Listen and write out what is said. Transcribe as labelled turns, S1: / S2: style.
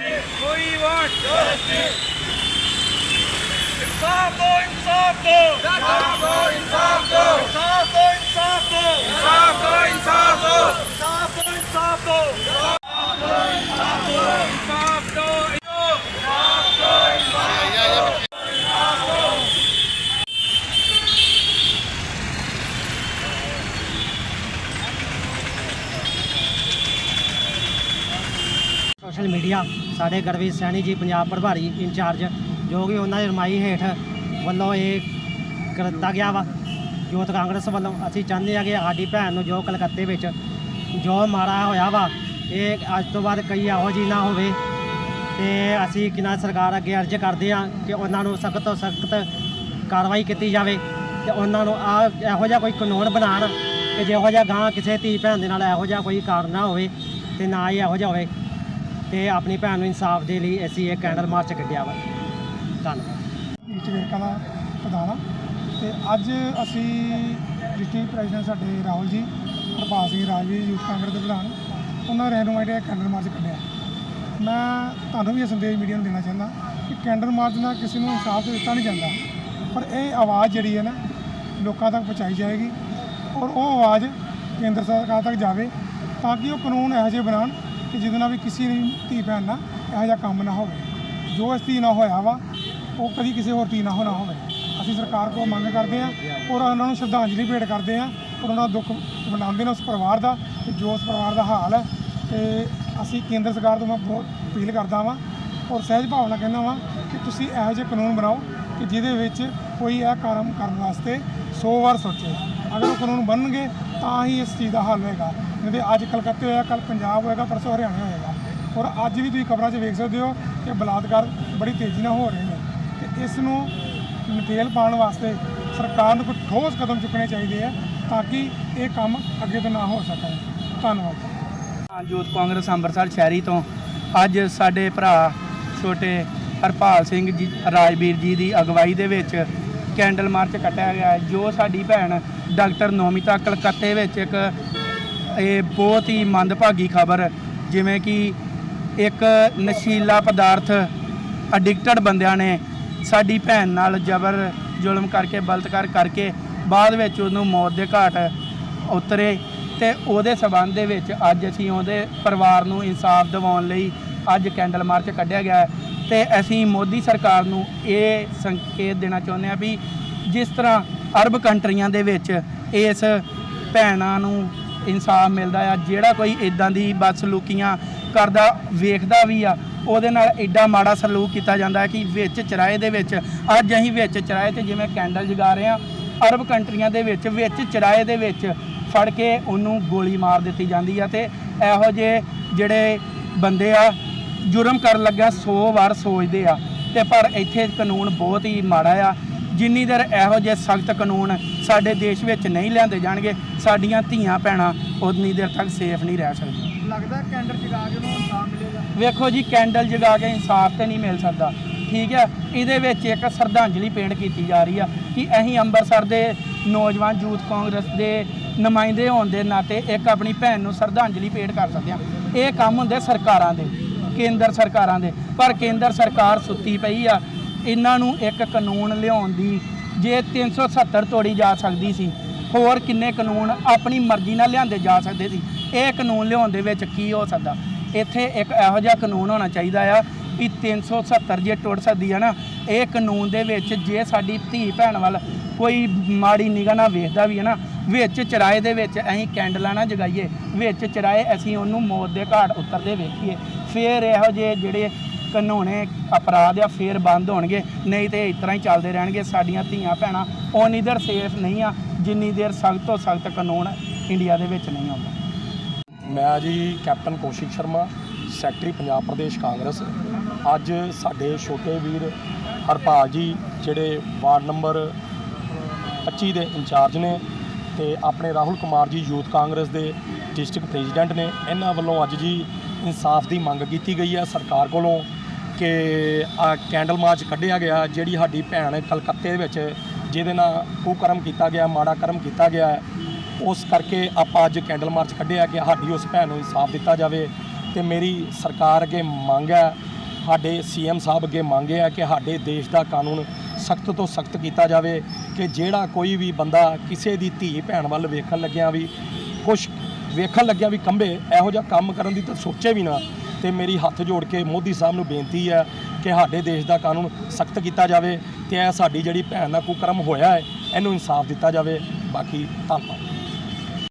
S1: We want justice. Insafo, insafo.
S2: Social media ਸਾਡੇ ਗੜਵੀ ਸੈਣੀ ਜੀ, Punjab ਪ੍ਰਭਾਰੀ incharge, ਜੋ ਕਿ ਉਹਨਾਂ ਦੀ ਰਮਾਈ ਹੇਠ ਵੱਲੋਂ ਇਹ ਕੀਤਾ ਗਿਆ ਵਾ। ਯੂਥ ਕਾਂਗਰਸ ਵੱਲੋਂ ਅਸੀਂ ਚਾਹੁੰਦੇ ਹਾਂ ਕਿ ਸਾਡੀ ਭੈਣ ਨੂੰ ਜੋ ਕਲਕੱਤੇ ਵਿੱਚ ਜੋ ਮਾਰਾ ਹੋਇਆ ਵਾ, ਇਹ ਅੱਜ ਤੋਂ ਬਾਅਦ ਕਈ ਇਹੋ ਜਿਹੀ ਨਾ ਹੋਵੇ। ਤੇ ਅਸੀਂ ਕਿਨਾਂ ਸਰਕਾਰ ਅੱਗੇ ਅਰਜ਼ ਕਰਦੇ ਹਾਂ ਕਿ ਉਹਨਾਂ ਨੂੰ ਸਖਤ ਤੋਂ ਸਖਤ ਕਾਰਵਾਈ ਕੀਤੀ ਜਾਵੇ ਤੇ ਉਹਨਾਂ ਨੂੰ ਆ ਇਹੋ ਜਿਹਾ ਕੋਈ ਕਾਨੂੰਨ ਬਣਾਉਣ ਕਿ ਜਿਹੋ ਜਿਹਾ ਗਾਂ ਕਿਸੇ ਧੀ ਭੈਣ ਦੇ ਨਾਲ ਇਹੋ ਜਿਹਾ ਕੋਈ ਕਾਰਨ ਨਾ ਹੋਵੇ ਤੇ ਨਾ ਹੀ ਇਹੋ ਜਿਹਾ ਹੋਵੇ। ਤੇ ਆਪਣੀ ਭੈਣ ਨੂੰ ਇਨਸਾਫ ਦੇ ਲਈ ਅਸੀਂ ਇਹ ਕੈਂਡਲ ਮਾਰਚ ਕੱਢਿਆ ਵਾ। ਧੰਨਵਾਦ।
S3: ਈਸਟ ਦਾ ਪ੍ਰਧਾਨ ਹਾਂ ਤੇ ਅੱਜ ਅਸੀਂ ਡਿਸਟ੍ਰਿਕਟ ਪ੍ਰੈਜ਼ੀਡੈਂਟ ਸਾਡੇ ਰਾਹੁਲ ਜੀ, ਹਰਪਾਲ ਸਿੰਘ ਰਾਜਵੀਰ, ਯੂਥ ਕਾਂਗਰਸ ਦੇ ਪ੍ਰਧਾਨ, ਉਹਨਾਂ ਰੈਨੋਮਾਈਟ ਇਹ ਕੈਂਡਲ ਮਾਰਚ ਕੱਢਿਆ। ਮੈਂ ਤੁਹਾਨੂੰ ਵੀ ਇਹ ਸੰਦੇਸ਼ ਮੀਡੀਆ ਨੂੰ ਦੇਣਾ ਚਾਹੁੰਦਾ ਕਿ ਕੈਂਡਲ ਮਾਰਚ ਨਾਲ ਕਿਸੇ ਨੂੰ ਇਨਸਾਫ ਦਿੱਤਾ ਨਹੀਂ ਜਾਂਦਾ, ਪਰ ਇਹ ਆਵਾਜ਼ ਜਿਹੜੀ ਹੈ ਨਾ, ਲੋਕਾਂ ਤੱਕ ਪਹੁੰਚਾਈ ਜਾਏਗੀ ਔਰ ਉਹ ਆਵਾਜ਼ ਕੇਂਦਰ ਸਰਕਾਰ ਤੱਕ ਜਾਵੇ ਤਾਂ ਕਿ ਉਹ ਕਾਨੂੰਨ ਇਹੋ ਜਿਹੇ ਬਣਾਉਣ ਕਿ ਜਿਹਦੇ ਨਾਲ ਵੀ ਕਿਸੇ ਦੀ ਧੀ ਭੈਣ ਨਾਲ ਇਹੋ ਜਿਹਾ ਕੰਮ ਨਾ ਹੋਵੇ। ਜੋ ਇਸ ਧੀ ਨਾਲ ਹੋਇਆ ਵਾ, ਉਹ ਕਦੀ ਕਿਸੇ ਹੋਰ ਧੀ ਨਾਲ ਹੋਣਾ ਹੋਵੇ। ਅਸੀਂ ਸਰਕਾਰ ਕੋਲ ਮੰਗ ਕਰਦੇ ਹਾਂ ਔਰ ਉਹਨਾਂ ਨੂੰ ਸ਼ਰਧਾਂਜਲੀ ਭੇਟ ਕਰਦੇ ਹਾਂ ਔਰ ਉਹਨਾਂ ਦਾ ਦੁੱਖ ਮਨਾਉਂਦੇ ਨੇ ਉਸ ਪਰਿਵਾਰ ਦਾ ਜੋ ਉਸ ਪਰਿਵਾਰ ਦਾ ਹਾਲ ਹੈ ਤੇ ਅਸੀਂ ਕੇਂਦਰ ਸਰਕਾਰ ਤੋਂ ਮੈਂ ਬਹੁਤ ਅਪੀਲ ਕਰਦਾ ਵਾਂ ਔਰ ਸਹਿਜ ਭਾਵਨਾ ਕਹਿੰਦਾ ਵਾਂ ਕਿ ਤੁਸੀਂ ਇਹੋ ਜਿਹੇ ਕਾਨੂੰਨ ਬਣਾਓ ਕਿ ਜਿਹਦੇ ਵਿੱਚ ਕੋਈ ਇਹ ਕੰਮ ਕਰਨ ਵਾਸਤੇ 100 ਵਾਰ ਸੋਚੇ। ਅਗਰ ਉਹ ਕਾਨੂੰਨ ਬਣਨਗੇ ਤਾਂ ਹੀ ਇਸ ਚੀਜ਼ ਦਾ ਹੱਲ ਹੋਏਗਾ। ਨਹੀਂ ਅੱਜ ਕਲਕੱਤੇ ਹੋਇਆ ਕੱਲ ਪੰਜਾਬ ਹੋਏਗਾ ਪਰਸੋਂ ਹਰਿਆਣਾ ਹੋਏਗਾ। ਔਰ ਅੱਜ ਵੀ ਤੁਸੀਂ ਖਬਰਾਂ 'ਚ ਵੇਖ ਸਕਦੇ ਹੋ ਕਿ ਬਲਾਤਕਾਰ ਬੜੀ ਤੇਜ਼ੀ ਨਾਲ ਹੋ ਰਹੇ ਨੇ। ਤੇ ਇਸ ਨੂੰ ਨਕੇਲ ਪਾਉਣ ਵਾਸਤੇ ਸਰਕਾਰ ਨੂੰ ਕੋਈ ਠੋਸ ਕਦਮ ਚੁੱਕਣੇ ਚਾਹੀਦੇ ਆ ਤਾਂ ਕਿ ਇਹ ਕੰਮ ਅੱਗੇ ਤੋਂ ਨਾ ਹੋ ਸਕੇ ਧੰਨਵਾਦ।
S4: ਯੂਥ ਕਾਂਗਰਸ ਅੰਮ੍ਰਿਤਸਰ ਸ਼ਹਿਰੀ ਤੋਂ। ਅੱਜ ਸਾਡੇ ਭਰਾ ਛੋਟੇ ਹਰਪਾਲ ਸਿੰਘ ਜੀ ਰਾਜਵੀਰ ਜੀ ਦੀ ਅਗਵਾਈ ਦੇ ਵਿੱਚ ਕੈਂਡਲ ਮਾਰਚ ਕੱਟਿਆ ਗਿਆ ਹੈ, ਜੋ ਸਾਡੀ ਭੈਣ ਡਾਕਟਰ ਨੋਮਿਤਾ ਕਲਕੱਤੇ ਵਿੱਚ ਇੱਕ ਇਹ ਬਹੁਤ ਹੀ ਮੰਦਭਾਗੀ ਖਬਰ, ਜਿਵੇਂ ਕਿ ਇੱਕ ਨਸ਼ੀਲਾ ਪਦਾਰਥ ਐਡਿਕਟਡ ਬੰਦਿਆਂ ਨੇ ਸਾਡੀ ਭੈਣ ਨਾਲ ਜ਼ਬਰ ਜ਼ੁਲਮ ਕਰਕੇ, ਬਲਤਕਾਰ ਕਰਕੇ ਬਾਅਦ ਵਿੱਚ ਉਹਨੂੰ ਮੌਤ ਦੇ ਘਾਟ ਉਤਰੇ ਤੇ ਉਹਦੇ ਸਬੰਧ ਦੇ ਵਿੱਚ ਅੱਜ ਅਸੀਂ ਉਹਦੇ ਪਰਿਵਾਰ ਨੂੰ ਇਨਸਾਫ ਦਿਵਾਉਣ ਲਈ ਅੱਜ ਕੈਂਡਲ ਮਾਰਚ ਕੱਢਿਆ ਗਿਆ ਹੈ ਤੇ ਅਸੀਂ ਮੋਦੀ ਸਰਕਾਰ ਨੂੰ ਇਹ ਸੰਕੇਤ ਦੇਣਾ ਚਾਹੁੰਦੇ ਹਾਂ ਵੀ ਜਿਸ ਤਰ੍ਹਾਂ ਅਰਬ ਕੰਟਰੀਆਂ ਦੇ ਵਿੱਚ ਇਸ ਭੈਣਾਂ ਨੂੰ ਇਨਸਾਫ ਮਿਲਦਾ ਆ, ਜਿਹੜਾ ਕੋਈ ਇਦਾਂ ਦੀ ਬਦਸਲੂਕੀਆਂ ਕਰਦਾ, ਵੇਖਦਾ ਵੀ ਆ, ਉਹਦੇ ਨਾਲ ਐਡਾ ਮਾੜਾ ਸਲੂਕ ਕੀਤਾ ਜਾਂਦਾ ਕਿ ਵਿੱਚ ਚਰਾਏ ਦੇ ਵਿੱਚ, ਅੱਜ ਅਸੀਂ ਵਿੱਚ ਚਰਾਏ ਤੇ ਜਿਵੇਂ ਕੈਂਡਲ ਜਗਾ ਰਹੇ ਆ ਅਰਬ ਕੰਟਰੀਆਂ ਦੇ ਵਿੱਚ ਵਿੱਚ ਚਰਾਏ ਦੇ ਵਿੱਚ ਫੜ ਕੇ ਉਹਨੂੰ ਗੋਲੀ ਮਾਰ ਦਿੱਤੀ ਜਾਂਦੀ ਆ ਤੇ ਇਹੋ ਜਿਹੇ ਜਿਹੜੇ ਬੰਦੇ ਆ, ਜੁਰਮ ਕਰਨ ਲੱਗਾ 100 ਵਾਰ ਸੋਚਦੇ ਆ, ਤੇ ਪਰ ਇੱਥੇ ਕਾਨੂੰਨ ਬਹੁਤ ਹੀ ਮਾੜਾ ਆ ਜਿੰਨੀ ਦੇਰ ਇਹੋ ਜਿਹੇ ਸਖਤ ਕਾਨੂੰਨ ਸਾਡੇ ਦੇਸ਼ ਵਿੱਚ ਨਹੀਂ ਲਿਆਂਦੇ ਜਾਣਗੇ ਸਾਡੀਆਂ ਧੀਆਂ ਭੈਣਾਂ ਉਨੀ ਦੇਰ ਤੱਕ ਸੇਫ ਨਹੀਂ ਰਹਿ ਸਕਦੀਆਂ।
S3: ਲੱਗਦਾ ਕੈਂਡਲ ਜਗਾ ਕੇ ਉਹਨੂੰ ਇਨਸਾਫ ਮਿਲੇਗਾ?
S4: ਵੇਖੋ ਜੀ ਕੈਂਡਲ ਜਗਾ ਕੇ ਇਨਸਾਫ ਤੇ ਨਹੀਂ ਮਿਲ ਸਕਦਾ। ਠੀਕ ਹੈ ਇਹਦੇ ਵਿੱਚ ਇੱਕ ਸ਼ਰਧਾਂਜਲੀ ਪੇਂਟ ਕੀਤੀ ਜਾ ਰਹੀ ਆ ਕਿ ਅਸੀਂ ਅੰਮ੍ਰਿਤਸਰ ਦੇ ਨੌਜਵਾਨ ਯੂਥ ਕਾਂਗਰਸ ਦੇ ਨੁਮਾਇੰਦੇ ਹੋਣ ਦੇ ਨਾਤੇ ਇੱਕ ਆਪਣੀ ਭੈਣ ਨੂੰ ਸ਼ਰਧਾਂਜਲੀ ਪੇਂਟ ਕਰ ਸਕਦੇ ਹਾਂ ਇਹ ਕੰਮ ਹੁੰਦੇ ਸਰਕਾਰਾਂ ਦੇ ਕੇਂਦਰ ਸਰਕਾਰਾਂ ਦੇ। ਪਰ ਕੇਂਦਰ ਸਰਕਾਰ ਸੁੱਤੀ ਪਈ ਆ ਇਹਨਾਂ ਨੂੰ ਇੱਕ ਕਾਨੂੰਨ ਲਿਆਉਣ ਦੀ, ਜੇ 370 ਤੋੜੀ ਜਾ ਸਕਦੀ ਸੀ, ਹੋਰ ਕਿੰਨੇ ਕਾਨੂੰਨ ਆਪਣੀ ਮਰਜ਼ੀ ਨਾਲ ਲਿਆਂਦੇ ਜਾ ਸਕਦੇ ਸੀ? ਇਹ ਕਾਨੂੰਨ ਲਿਆਉਣ ਦੇ ਵਿੱਚ ਕੀ ਹੋ ਸਕਦਾ? ਇੱਥੇ ਇੱਕ ਇਹੋ ਜਿਹਾ ਕਾਨੂੰਨ ਹੋਣਾ ਚਾਹੀਦਾ ਆ ਵੀ 370 ਜੇ ਟੁੱਟ ਸਕਦੀ ਹੈ ਨਾ, ਇਹ ਕਾਨੂੰਨ ਦੇ ਵਿੱਚ ਜੇ ਸਾਡੀ ਧੀ ਭੈਣ ਵੱਲ ਕੋਈ ਮਾੜੀ ਨਿਗਾਹ ਨਾਲ ਵੇਖਦਾ ਵੀ ਹੈ ਨਾ, ਵਿੱਚ ਚਰਾਏ ਦੇ ਵਿੱਚ ਅਸੀਂ ਕੈਂਡਲਾਂ ਨਾ ਜਗਾਈਏ, ਵਿੱਚ ਚਰਾਏ ਅਸੀਂ ਉਹਨੂੰ ਮੌਤ ਦੇ ਘਾਟ ਉਤਰਦੇ ਵੇਖੀਏ। ਫੇਰ ਇਹੋ ਜਿਹੇ ਜਿਹੜੇ ਕਾਨੂੰਨੇ ਅਪਰਾਧ ਆ, ਫੇਰ ਬੰਦ ਹੋਣਗੇ। ਨਹੀਂ ਤੇ ਇਸ ਤਰ੍ਹਾਂ ਹੀ ਚੱਲਦੇ ਰਹਿਣਗੇ। ਸਾਡੀਆਂ ਧੀਆਂ ਭੈਣਾਂ ਉਨੀ ਦੇਰ ਸੇਫ ਨਹੀਂ ਆ, ਜਿੰਨੀ ਦੇਰ ਸਖਤ ਤੋਂ ਸਖਤ ਕਾਨੂੰਨ ਇੰਡੀਆ ਦੇ ਵਿੱਚ ਨਹੀਂ ਆਉਂਦਾ।
S5: ਮੈਂ ਜੀ ਕੈਪਟਨ ਕੌਸ਼ਿਕ ਸ਼ਰਮਾ, ਸੈਕਟਰੀ ਪੰਜਾਬ ਪ੍ਰਦੇਸ਼ ਕਾਂਗਰਸ। ਅੱਜ ਸਾਡੇ ਛੋਟੇ ਵੀਰ ਹਰਪਾਲ ਜੀ, ਜਿਹੜੇ ਵਾਰਡ ਨੰਬਰ 25 ਦੇ ਇੰਚਾਰਜ ਨੇ ਤੇ ਆਪਣੇ ਰਾਹੁਲ ਕੁਮਾਰ ਜੀ ਯੂਥ ਕਾਂਗਰਸ ਦੇ ਡਿਸਟ੍ਰਿਕਟ ਪ੍ਰੈਜ਼ੀਡੈਂਟ ਨੇ, ਇਹਨਾਂ ਵੱਲੋਂ ਅੱਜ ਜੀ ਇਨਸਾਫ ਦੀ ਮੰਗ ਕੀਤੀ ਗਈ ਹੈ ਸਰਕਾਰ ਕੋਲੋਂ। ਕਿ ਆ ਕੈਂਡਲ ਮਾਰਚ ਕੱਢਿਆ ਗਿਆ, ਜਿਹੜੀ ਸਾਡੀ ਭੈਣ ਕਲਕੱਤੇ ਦੇ ਵਿੱਚ, ਜਿਹਦੇ ਨਾਲ ਕੁਕਰਮ ਕੀਤਾ ਗਿਆ, ਮਾੜਾ ਕਰਮ ਕੀਤਾ ਗਿਆ, ਉਸ ਕਰਕੇ ਆਪਾਂ ਅੱਜ ਕੈਂਡਲ ਮਾਰਚ ਕੱਢਿਆ ਕਿ ਸਾਡੀ ਉਸ ਭੈਣ ਨੂੰ ਇਨਸਾਫ ਦਿੱਤਾ ਜਾਵੇ ਤੇ ਮੇਰੀ ਸਰਕਾਰ ਅੱਗੇ ਮੰਗ ਹੈ, ਸਾਡੇ ਸੀਐਮ ਸਾਹਿਬ ਅੱਗੇ ਮੰਗ ਹੈ ਕਿ ਸਾਡੇ ਦੇਸ਼ ਦਾ ਕਾਨੂੰਨ ਸਖਤ ਤੋਂ ਸਖਤ ਕੀਤਾ ਜਾਵੇ, ਕਿ ਜਿਹੜਾ ਕੋਈ ਵੀ ਬੰਦਾ ਕਿਸੇ ਦੀ ਧੀ ਭੈਣ ਵੱਲ ਵੇਖਣ ਲੱਗਿਆ ਵੀ, ਕੁਛ ਵੇਖਣ ਲੱਗਿਆ ਵੀ ਕੰਬੇ, ਇਹੋ ਜਿਹਾ ਕੰਮ ਕਰਨ ਦੀ ਤਾਂ ਸੋਚੇ ਵੀ ਨਾ। ਤੇ ਮੇਰੀ ਹੱਥ ਜੋੜ ਕੇ ਮੋਦੀ ਸਾਹਿਬ ਨੂੰ ਬੇਨਤੀ ਹੈ ਕਿ ਸਾਡੇ ਦੇਸ਼ ਦਾ ਕਾਨੂੰਨ ਸਖਤ ਕੀਤਾ ਜਾਵੇ ਤੇ ਇਹ ਸਾਡੀ ਜਿਹੜੀ ਭੈਣ ਨਾਲ ਕੁਕਰਮ ਹੋਇਆ ਹੈ, ਇਹਨੂੰ ਇਨਸਾਫ ਦਿੱਤਾ ਜਾਵੇ। ਬਾਕੀ ਧੰਨਵਾਦ।